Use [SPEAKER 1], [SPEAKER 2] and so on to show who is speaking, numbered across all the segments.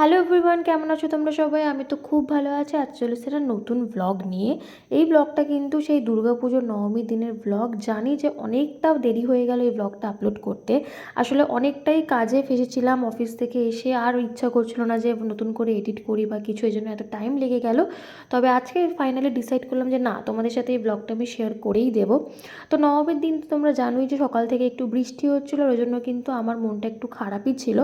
[SPEAKER 1] Hello everyone কেমন আছো তোমরা সবাই? আমি তো খুব ভালো আছি। আজ চলে সেটা নতুন ব্লগ নিয়ে। এই ব্লগটা কিন্তু সেই দুর্গাপুজোর নবমী দিনের ব্লগ জানি যে অনেকটাও দেরি হয়ে গেল এই ব্লগটা আপলোড করতে। আসলে অনেকটাই কাজে ফেসেছিলাম অফিস থেকে এসে। আর ইচ্ছা করছিল না যে নতুন করে এডিট করি বা কিছু, এই জন্য এত টাইম লেগে গেল। তবে আজকে ফাইনালি ডিসাইড করলাম যে না, তোমাদের সাথে এই ব্লগটা আমি শেয়ার করেই দেবো। তো নবমীর দিন তো তোমরা জানোই যে সকাল থেকে একটু বৃষ্টি হচ্ছিল, ওই জন্য কিন্তু আমার মনটা একটু খারাপই ছিল।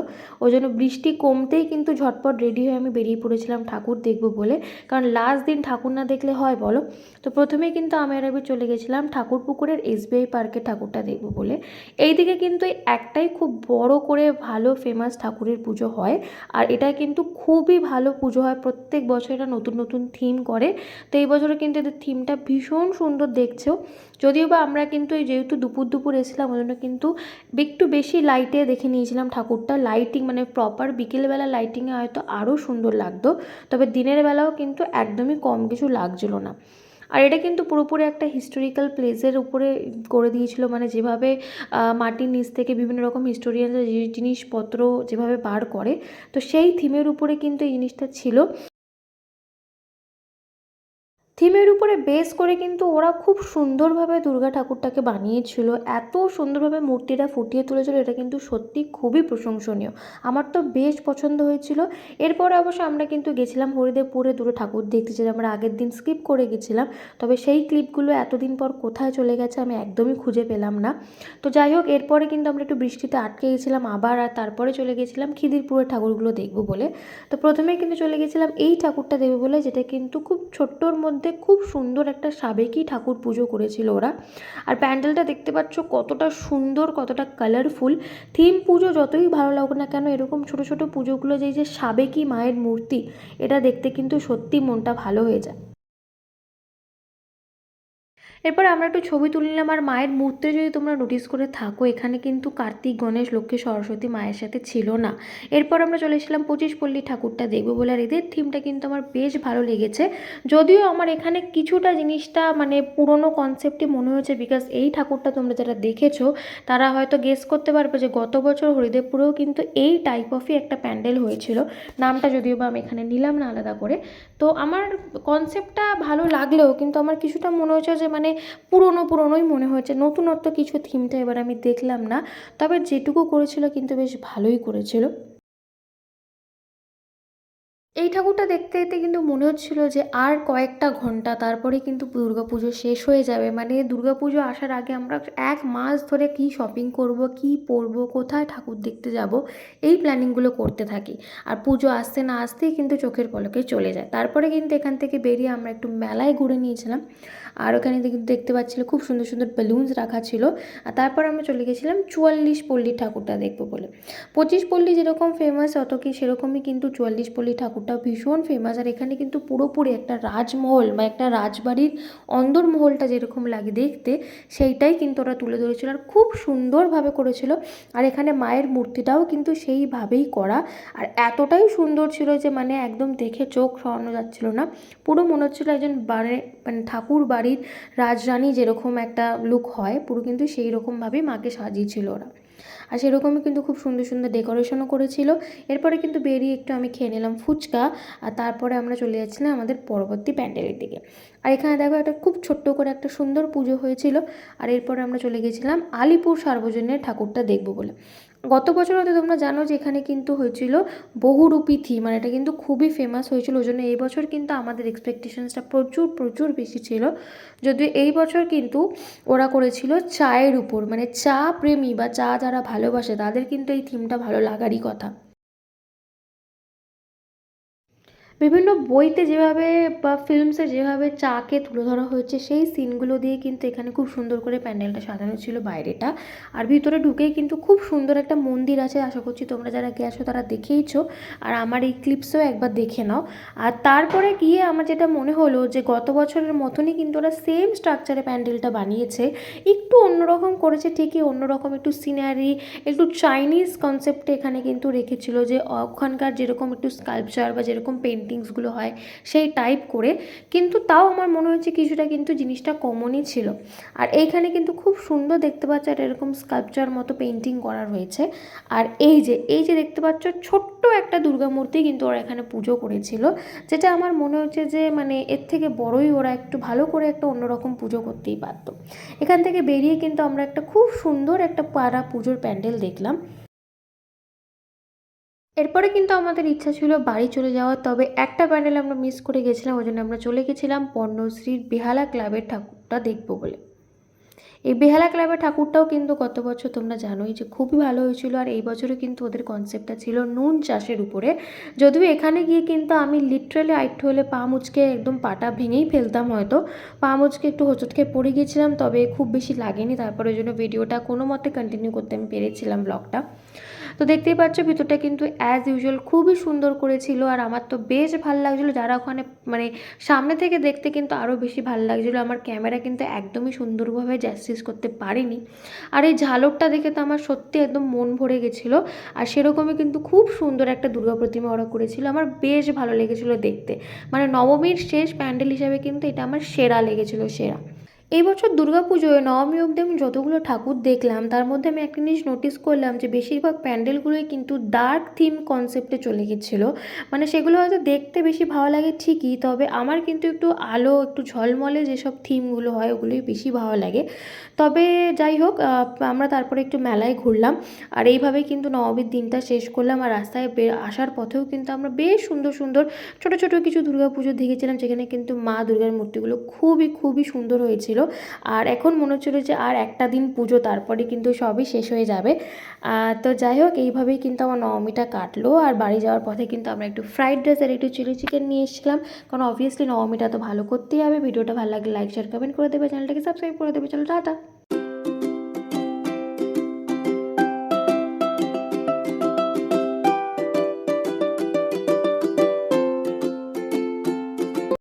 [SPEAKER 1] ওই জন্য বৃষ্টি কমতেই কিন্তু ঝটপট রেডি হয়ে আমি বেরিয়ে পড়েছিলাম ঠাকুর দেখব বলে। কারণ লাস্ট দিন ঠাকুর না দেখলে হয় বলো? তো প্রথমেই কিন্তু আমি আর আমি চলে গেছিলাম ঠাকুর পুকুরের এসবিআই পার্কে ঠাকুরটা দেখব বলে। এইদিকে কিন্তু একটাই খুব বড় করে ভালো ফেমাস ঠাকুরের পুজো হয়। আর এটা কিন্তু খুবই ভালো পুজো হয়। প্রত্যেক বছর এটা নতুন নতুন থিম করে। তো এই বছরে কিন্তু এদের থিমটা ভীষণ সুন্দর দেখছেও। যদিও বা আমরা কিন্তু এই যেহেতু দুপুর দুপুর এসেছিলাম, ওই জন্য কিন্তু একটু বেশি লাইটে দেখে নিয়েছিলাম ঠাকুরটা। লাইটিং মানে প্রপার বিকেলবেলা লাইটিংয়ে হয়তো আরও সুন্দর লাগতো, তবে দিনের বেলাও কিন্তু একদমই কম কিছু লাগছিল না। আর এটা কিন্তু পুরোপুরি একটা হিস্টোরিক্যাল প্লেসের উপরে করে দিয়েছিল মানে যেভাবে মাটির নিচ থেকে বিভিন্ন রকম হিস্টোরিয়ানরা জিনিসপত্র যেভাবে বার করে, তো সেই থিমের উপরে কিন্তু এই জিনিসটা ছিল। থিমের উপরে বেস করে কিন্তু ওরা খুব সুন্দরভাবে দুর্গা ঠাকুরটাকে বানিয়েছিল। এত সুন্দরভাবে মূর্তিটা ফুটিয়ে তুলেছিল, এটা কিন্তু সত্যি খুবই প্রশংসনীয়। আমার তো বেশ পছন্দ হয়েছিল। এরপরে অবশ্য আমরা কিন্তু গেছিলাম হরিদেবপুরে, দুটো ঠাকুর দেখতে যেটা আমরা আগের দিন স্কিপ করে গেছিলাম। তবে সেই ক্লিপগুলো এতদিন পর কোথায় চলে গেছে আমি একদমই খুঁজে পেলাম না। তো যাই হোক, এরপরে কিন্তু আমরা একটু বৃষ্টিতে আটকে গেছিলাম। আবার আর তারপরে চলে গেছিলাম খিদিরপুরের ঠাকুরগুলো দেখব বলে। তো প্রথমে কিন্তু চলে গেছিলাম এই ঠাকুরটা দেবে বলে, যেটা কিন্তু খুব ছোট্টর মধ্যে খুব সুন্দর একটা সাবেকি ঠাকুর পুজো করেছিল ওরা। আর প্যান্ডেলটা দেখতে পাচ্ছ কতটা সুন্দর, কতটা কালারফুল থিম পুজো যতই ভালো লাগুক না কেন, এরকম ছোট ছোট পুজোগুলো যেই যে সাবেকি মায়ের মূর্তি, এটা দেখতে কিন্তু সত্যি মনটা ভালো হয়ে যায়। এরপর আমরা একটু ছবি তুলে নিলাম। আর মায়ের মূর্তি যদি তোমরা নোটিস করে থাকো, এখানে কিন্তু কার্তিক, গণেশ, লক্ষ্মী, সরস্বতী মায়ের সাথে ছিল না। এরপর আমরা চলে এসেছিলাম পঁচিশ পল্লী ঠাকুরটা দেখব বলে। আর এদের থিমটা কিন্তু আমার বেশ ভালো লেগেছে। যদিও আমার এখানে কিছুটা জিনিসটা মানে পুরনো কনসেপ্টই মনে হয়েছে বিকজ এই ঠাকুরটা তোমরা যারা দেখেছ, তারা হয়তো গেস করতে পারবে যে গত বছর হরিদেবপুরেও কিন্তু এই টাইপ অফই একটা প্যান্ডেল হয়েছিল। নামটা যদিও বা আমি এখানে নিলাম না আলাদা করে। তো আমার কনসেপ্টটা ভালো লাগলেও কিন্তু আমার কিছুটা মনে হয়েছে যে মানে পুরনো পুরনোই মনে হয়েছে। নতুনত্ব কিছু থিমটা এবার আমি দেখলাম না। তবে যেটুকু করেছিল কিন্তু বেশ ভালোই করেছিল। এই ঠাকুরটা দেখতে দেখতে কিন্তু মনে হচ্ছিল যে আর কয়েকটা ঘণ্টা তারপরে কিন্তু দুর্গাপুজো শেষ হয়ে যাবে। মানে দুর্গাপুজো আসার আগে আমরা এক মাস ধরে কি শপিং করব, কি পরবো, কোথায় ঠাকুর দেখতে যাব, এই প্ল্যানিংগুলো করতে থাকি। আর পুজো আসতে না আসতেই কিন্তু চোখের পলকে চলে যায়। তারপরে কিন্তু এখান থেকে বেরিয়ে আমরা একটু মেলায় ঘুরে নিয়েছিলাম। আর ওখানে কিন্তু দেখতে পাচ্ছিল খুব সুন্দর সুন্দর বেলুনস রাখা ছিল। আর তারপর আমরা চলে গেছিলাম চুয়াল্লিশ পল্লী ঠাকুরটা দেখব বলে। পঁচিশ পল্লী যেরকম ফেমাস অত কি সেরকমই কিন্তু চুয়াল্লিশ পল্লী ঠাকুরটাও ভীষণ ফেমাস আর এখানে কিন্তু পুরোপুরি একটা রাজমহল বা একটা রাজবাড়ির অন্দরমহলটা যেরকম লাগে দেখতে, সেইটাই কিন্তু ওরা তুলে ধরেছিল আর খুব সুন্দরভাবে করেছিল। আর এখানে মায়ের মূর্তিটাও কিন্তু সেইভাবেই করা। আর এতটাই সুন্দর ছিল যে মানে একদম দেখে চোখ সরানো যাচ্ছিল না। পুরো মনে হচ্ছিল একজন বাড়ি মানে ঠাকুর বাড়ির রাজরানী যেরকম একটা লুক হয়, পুরো কিন্তু সেই রকমভাবেই মাকে সাজিয়েছিল ওরা। আর সেরকমই কিন্তু খুব সুন্দর সুন্দর ডেকোরেশনও করেছিল। এরপরে কিন্তু বেরিয়ে একটু আমি খেয়ে নিলাম ফুচকা, আর তারপরে আমরা চলে যাচ্ছিলাম আমাদের পরবর্তী প্যান্ডেলের দিকে। আর এখানে দেখো একটা খুব ছোট্ট করে একটা সুন্দর পুজো হয়েছিল, আর এরপরে আমরা চলে গেছিলাম আলিপুর সার্বজনীন ঠাকুরটা দেখব বলে। গত বছর হয়তো তোমরা জানো যে এখানে কিন্তু হয়েছিল বহুরূপী থিম মানে এটা কিন্তু খুবই ফেমাস হয়েছিল। ওই জন্য এই বছর কিন্তু আমাদের এক্সপেকটেশনসটা প্রচুর প্রচুর বেশি ছিল। যদিও এই বছর কিন্তু ওরা করেছিল চায়ের উপর মানে চা প্রেমী বা চা যারা ভালোবাসে, তাদের কিন্তু এই থিমটা ভালো লাগারই কথা। বিভিন্ন বইতে যেভাবে বা ফিল্মসে যেভাবে চাকে তুলে ধরা হয়েছে, সেই সিনগুলো দিয়ে কিন্তু এখানে খুব সুন্দর করে প্যান্ডেলটা সাজানো ছিল বাইরেটা। আর ভিতরে ঢুকেই কিন্তু খুব সুন্দর একটা মন্দির আছে, আশা করছি তোমরা যারা গেছো তারা দেখেইছো। আর আমার এই ক্লিপসও একবার দেখে নাও। আর তারপরে গিয়ে আমার যেটা মনে হলো যে গত বছরের মতনই কিন্তু ওরা সেম স্ট্রাকচারে প্যান্ডেলটা বানিয়েছে। একটু অন্যরকম করেছে, ঠিকই অন্যরকম একটু সিনারি একটু চাইনিজ কনসেপ্টে এখানে কিন্তু রেখেছিল যে ওখানকার যেরকম একটু স্কাল্পচার বা যেরকম পেন্টিংসগুলো হয়, সেই টাইপ করে। কিন্তু তাও আমার মনে হচ্ছে কিছুটা কিন্তু জিনিসটা কমনই ছিল। আর এইখানে কিন্তু খুব সুন্দর দেখতে পাচ্ছ আর এরকম স্কাল্পচার মতো পেন্টিং করা রয়েছে। আর এই যে এই যে দেখতে পাচ্ছ ছোট্ট একটা দুর্গা মূর্তি কিন্তু ওরা এখানে পুজো করেছিল। যেটা আমার মনে হচ্ছে যে মানে এর থেকে বড়ই ওরা একটু ভালো করে একটা অন্যরকম পুজো করতেই পারতো। এখান থেকে বেরিয়ে কিন্তু আমরা একটা খুব সুন্দর একটা পাড়া পুজোর প্যান্ডেল দেখলাম। এরপরে কিন্তু আমাদের ইচ্ছা ছিল বাড়ি চলে যাওয়ার তবে একটা প্যান্ডেল আমরা মিস করে গেছিলাম, ওই জন্য আমরা চলে গেছিলাম পর্ণশ্রীর বেহালা ক্লাবের ঠাকুরটা দেখব বলে। এই বেহালা ক্লাবের ঠাকুরটাও কিন্তু গত বছর তোমরা জানোই যে খুবই ভালো হয়েছিল, আর এই বছরে কিন্তু ওদের কনসেপ্টটা ছিল নুন চাষের উপরে। যদিও এখানে গিয়ে কিন্তু আমি লিটারালি আইট হলে পা মুচকে একদম পাটা ভেঙেই ফেলতাম হয়তো। পা মুচকে একটু হোঁচট খেয়ে পড়ে গিয়েছিলাম, তবে খুব বেশি লাগেনি, তারপরে ওই জন্য ভিডিওটা কোনো মতে কন্টিনিউ করতে আমি পেরেছিলাম ব্লগটা তো দেখতেই পাচ্ছ, ভিতরটা কিন্তু অ্যাজ ইউজুয়াল খুবই সুন্দর করেছিল আর আমার তো বেশ ভালো লাগছিল। যারা ওখানে মানে সামনে থেকে দেখতে কিন্তু আরও বেশি ভালো লাগছিল। আমার ক্যামেরা কিন্তু একদমই সুন্দরভাবে জাস্টিস করতে পারিনি। আর এই ঝালকটা দেখে তো আমার সত্যি একদম মন ভরে গেছিল। আর সেরকমই কিন্তু খুব সুন্দর একটা দুর্গা প্রতিমা ওরা করেছিল। আমার বেশ ভালো লেগেছিলো দেখতে। মানে নবমীর শেষ প্যান্ডেল হিসাবে কিন্তু এটা আমার সেরা লেগেছিলো, সেরা। এই বছর দুর্গাপুজোয় নবমী অবধি আমি যতগুলো ঠাকুর দেখলাম, তার মধ্যে আমি একটা জিনিস নোটিস করলাম যে বেশিরভাগ প্যান্ডেলগুলোই কিন্তু ডার্ক থিম কনসেপ্টে চলে গেছিল মানে সেগুলো হয়তো দেখতে বেশি ভালো লাগে ঠিকই, তবে আমার কিন্তু একটু আলো, একটু ঝলমলে যেসব থিমগুলো হয়, ওগুলোই বেশি ভালো লাগে। তবে যাই হোক আমরা তারপরে একটু মেলায় ঘুরলাম, আর এইভাবেই কিন্তু নবমীর দিনটা শেষ করলাম, আর রাস্তায় আসার পথেও কিন্তু আমরা বেশ সুন্দর সুন্দর ছোট ছোট কিছু দুর্গা পুজো দেখেছিলাম, যেখানে কিন্তু মা দুর্গার মূর্তিগুলো খুবই খুবই সুন্দর হয়েছিল। আর এখন মনে হচ্ছিল যে আর একটা দিন পুজো তারপরে কিন্তু সবই শেষ হয়ে যাবে। তো যাই হোক, এইভাবেই কিন্তু আমার নবমীটা কাটলো। আর বাড়ি যাওয়ার পথে কিন্তু আমরা একটু ফ্রাইড রাইস আর একটু চিলি চিকেন নিয়ে এসেছিলাম। কারণ অবভিয়াসলি নবমীটা তো ভালো করতেই হবে। ভিডিওটা ভালো লাগলে লাইক শেয়ার কমেন্ট করে দেবে। চ্যানেলটাকে সাবস্ক্রাইব করে দেবে। চলো, টাটা।